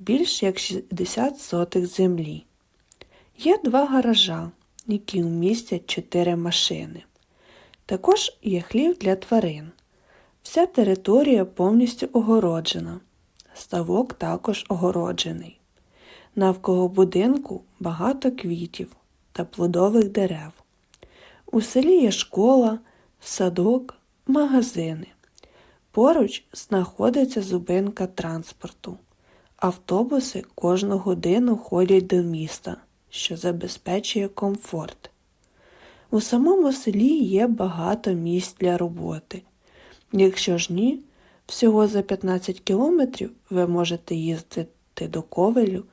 більш як 60 сотих землі. Є два гаража, які вмістять чотири машини. Також є хлів для тварин. Вся територія повністю огороджена. Ставок також огороджений. Навколо будинку багато квітів та плодових дерев. У селі є школа, садок, магазини. Поруч знаходиться зупинка транспорту. Автобуси кожну годину ходять до міста, що забезпечує комфорт. У самому селі є багато місць для роботи. Якщо ж ні, всього за 15 кілометрів ви можете їздити до ковелю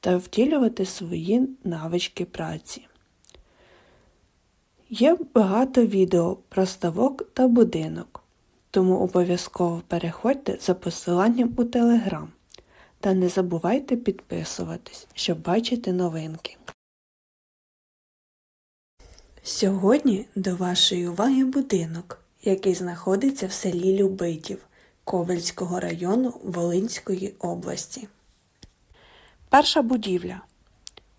та втілювати свої навички праці. Є багато відео про ставок та будинок, тому обов'язково переходьте за посиланням у Телеграм. Та не забувайте підписуватись, щоб бачити новинки. Сьогодні до вашої уваги будинок, який знаходиться в селі Любитів Ковельського району Волинської області. Перша будівля.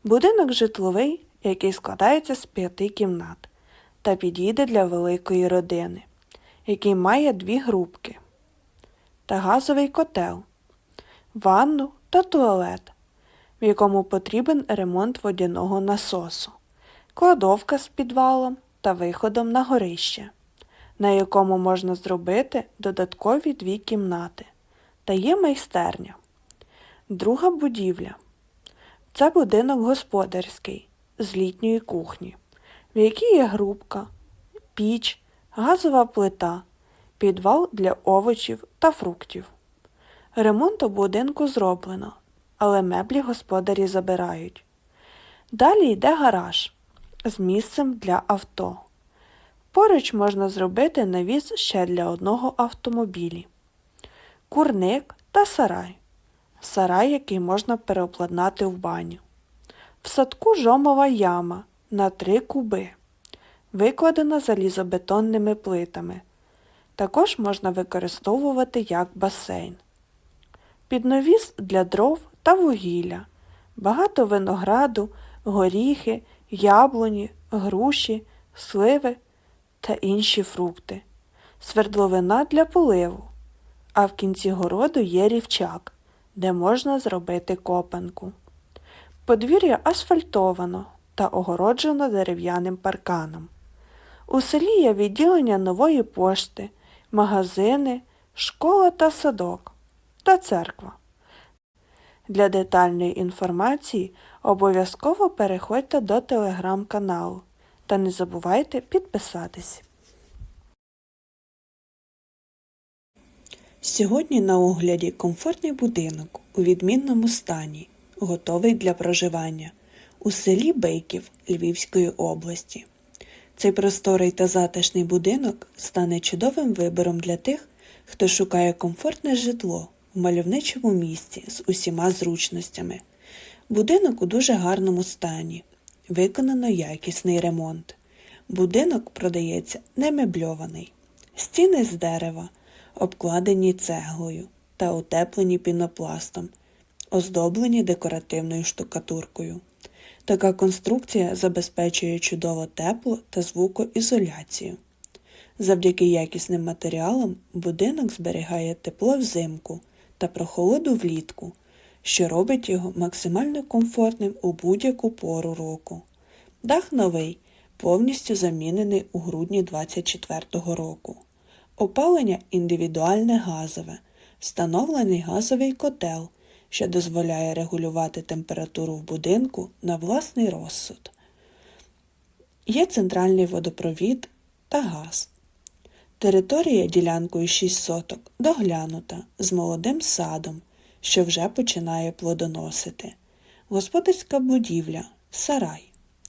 Будинок житловий, який складається з п'яти кімнат та підійде для великої родини, який має дві грубки та газовий котел ванну та туалет, в якому потрібен ремонт водяного насосу, кладовка з підвалом та виходом на горище, на якому можна зробити додаткові дві кімнати, та є майстерня. Друга будівля це будинок господарський з літньої кухні, в якій є грубка, піч, газова плита, підвал для овочів та фруктів. Ремонт у будинку зроблено, але меблі господарі забирають. Далі йде гараж з місцем для авто. Поруч можна зробити навіс ще для одного автомобілі, курник та сарай. Сарай, який можна переобладнати в баню. В садку жомова яма на три куби, викладена залізобетонними плитами. Також можна використовувати як басейн підновіс для дров та вугілля, багато винограду, горіхи, яблуні, груші, сливи та інші фрукти, свердловина для поливу, а в кінці городу є рівчак, де можна зробити копанку. Подвір'я асфальтовано та огороджено дерев'яним парканом. У селі є відділення нової пошти, магазини, школа та садок та церква. Для детальної інформації обов'язково переходьте до телеграм-каналу та не забувайте підписатись. Сьогодні на огляді комфортний будинок у відмінному стані, готовий для проживання у селі Бейків Львівської області. Цей просторий та затишний будинок стане чудовим вибором для тих, хто шукає комфортне житло в мальовничому місці з усіма зручностями. Будинок у дуже гарному стані. Виконано якісний ремонт. Будинок продається немебльований. Стіни з дерева, обкладені цеглою та утеплені пінопластом, оздоблені декоративною штукатуркою. Така конструкція забезпечує чудово тепло та звукоізоляцію. Завдяки якісним матеріалам будинок зберігає тепло взимку та прохолоду влітку, що робить його максимально комфортним у будь-яку пору року. Дах новий, повністю замінений у грудні 24-го року. Опалення індивідуальне газове, встановлений газовий котел, що дозволяє регулювати температуру в будинку на власний розсуд. Є центральний водопровід та газ. Територія ділянкою 6 соток доглянута з молодим садом, що вже починає плодоносити. Господарська будівля сарай.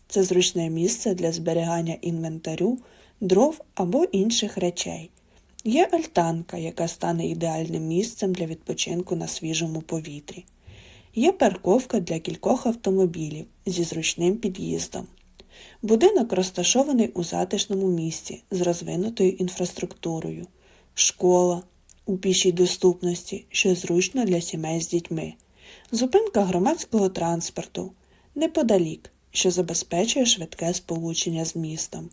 Це зручне місце для зберігання інвентарю, дров або інших речей. Є альтанка, яка стане ідеальним місцем для відпочинку на свіжому повітрі. Є парковка для кількох автомобілів зі зручним під'їздом. Будинок розташований у затишному місці з розвинутою інфраструктурою, школа у пішій доступності, що зручно для сімей з дітьми, зупинка громадського транспорту неподалік, що забезпечує швидке сполучення з містом.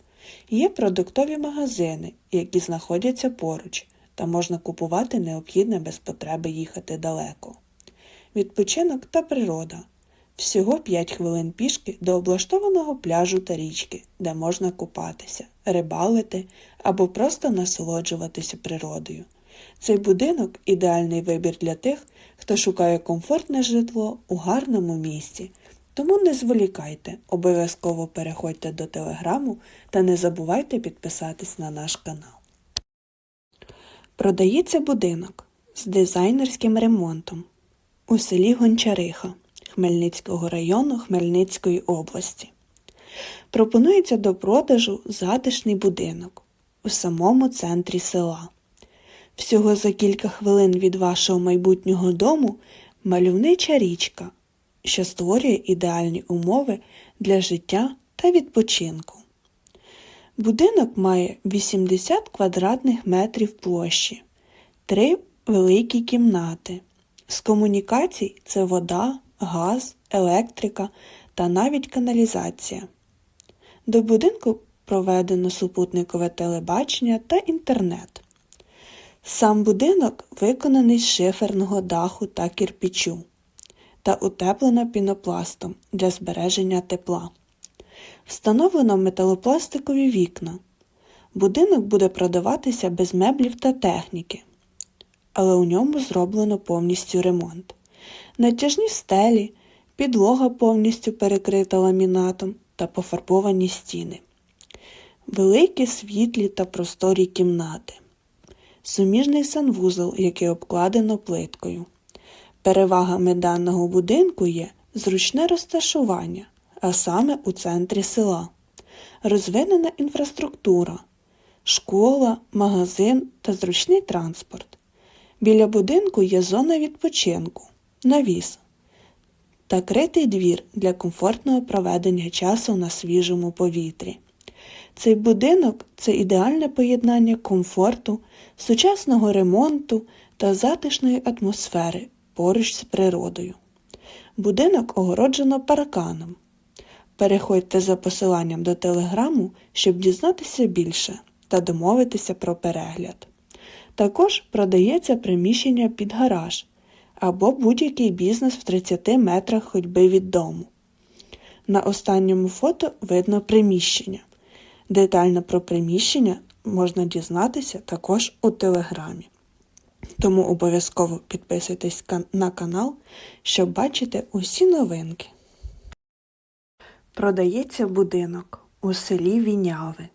Є продуктові магазини, які знаходяться поруч, та можна купувати необхідне без потреби їхати далеко. Відпочинок та природа. Всього 5 хвилин пішки до облаштованого пляжу та річки, де можна купатися, рибалити або просто насолоджуватися природою. Цей будинок ідеальний вибір для тих, хто шукає комфортне житло у гарному місці. Тому не зволікайте, обов'язково переходьте до телеграму та не забувайте підписатись на наш канал. Продається будинок з дизайнерським ремонтом у селі Гончариха Хмельницького району Хмельницької області. Пропонується до продажу затишний будинок у самому центрі села. Всього за кілька хвилин від вашого майбутнього дому мальовнича річка, що створює ідеальні умови для життя та відпочинку. Будинок має 80 квадратних метрів площі, три великі кімнати. З комунікацій це вода, газ, електрика та навіть каналізація. До будинку проведено супутникове телебачення та інтернет. Сам будинок виконаний з шиферного даху та кірпічу та утеплено пінопластом для збереження тепла. Встановлено металопластикові вікна. Будинок буде продаватися без меблів та техніки, але у ньому зроблено повністю ремонт. Натяжні стелі, підлога повністю перекрита ламінатом та пофарбовані стіни, великі світлі та просторі кімнати, суміжний санвузол, який обкладено плиткою. Перевагами даного будинку є зручне розташування, а саме у центрі села, розвинена інфраструктура, школа, магазин та зручний транспорт. Біля будинку є зона відпочинку, навіс та критий двір для комфортного проведення часу на свіжому повітрі. Цей будинок це ідеальне поєднання комфорту, сучасного ремонту та затишної атмосфери поруч з природою. Будинок огороджено парканом. Переходьте за посиланням до телеграму, щоб дізнатися більше та домовитися про перегляд. Також продається приміщення під гараж або будь-який бізнес в 30 метрах ходьби від дому. На останньому фото видно приміщення. Детально про приміщення можна дізнатися також у телеграмі. Тому обов'язково підписуйтесь на канал, щоб бачити усі новинки. Продається будинок у селі Віняви,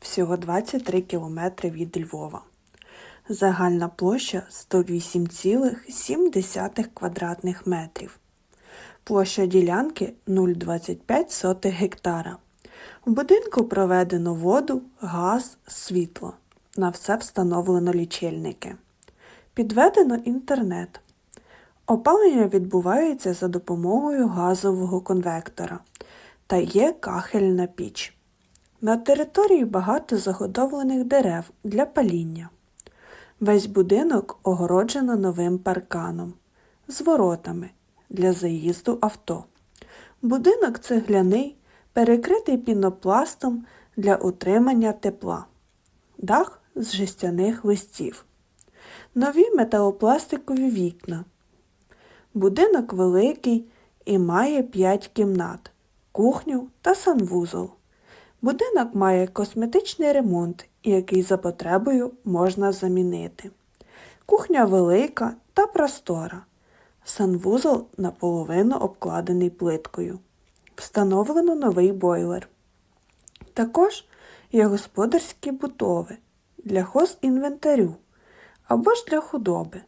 всього 23 км від Львова. Загальна площа 108,7 квадратних метрів. Площа ділянки 0,25 гектара. У будинку проведено воду, газ, світло. На все встановлено лічильники. Підведено інтернет. Опалення відбувається за допомогою газового конвектора та є кахельна піч. На території багато заготовлених дерев для паління. Весь будинок огороджено новим парканом з воротами для заїзду авто. Будинок цегляний, перекритий пінопластом для утримання тепла, дах з жестяних листів, нові металопластикові вікна. Будинок великий і має 5 кімнат, кухню та санвузол. Будинок має косметичний ремонт, який за потребою можна замінити. Кухня велика та простора. Санвузол наполовину обкладений плиткою. Встановлено новий бойлер. Також є господарські бутови для хозінвентарю або ж для худоби,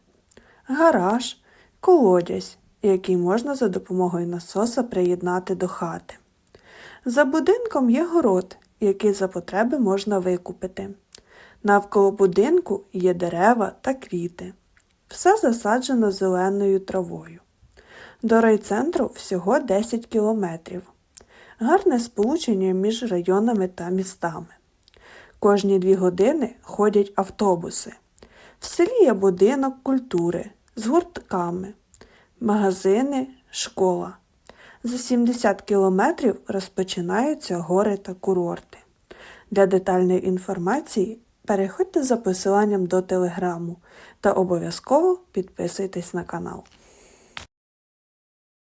гараж, колодязь, який можна за допомогою насоса приєднати до хати. За будинком є город, який за потреби можна викупити. Навколо будинку є дерева та квіти. Все засаджено зеленою травою. До райцентру всього 10 кілометрів. Гарне сполучення між районами та містами. Кожні дві години ходять автобуси. В селі є будинок культури з гуртками, магазини, школа. За 70 кілометрів розпочинаються гори та курорти. Для детальної інформації переходьте за посиланням до телеграму та обов'язково підписуйтесь на канал.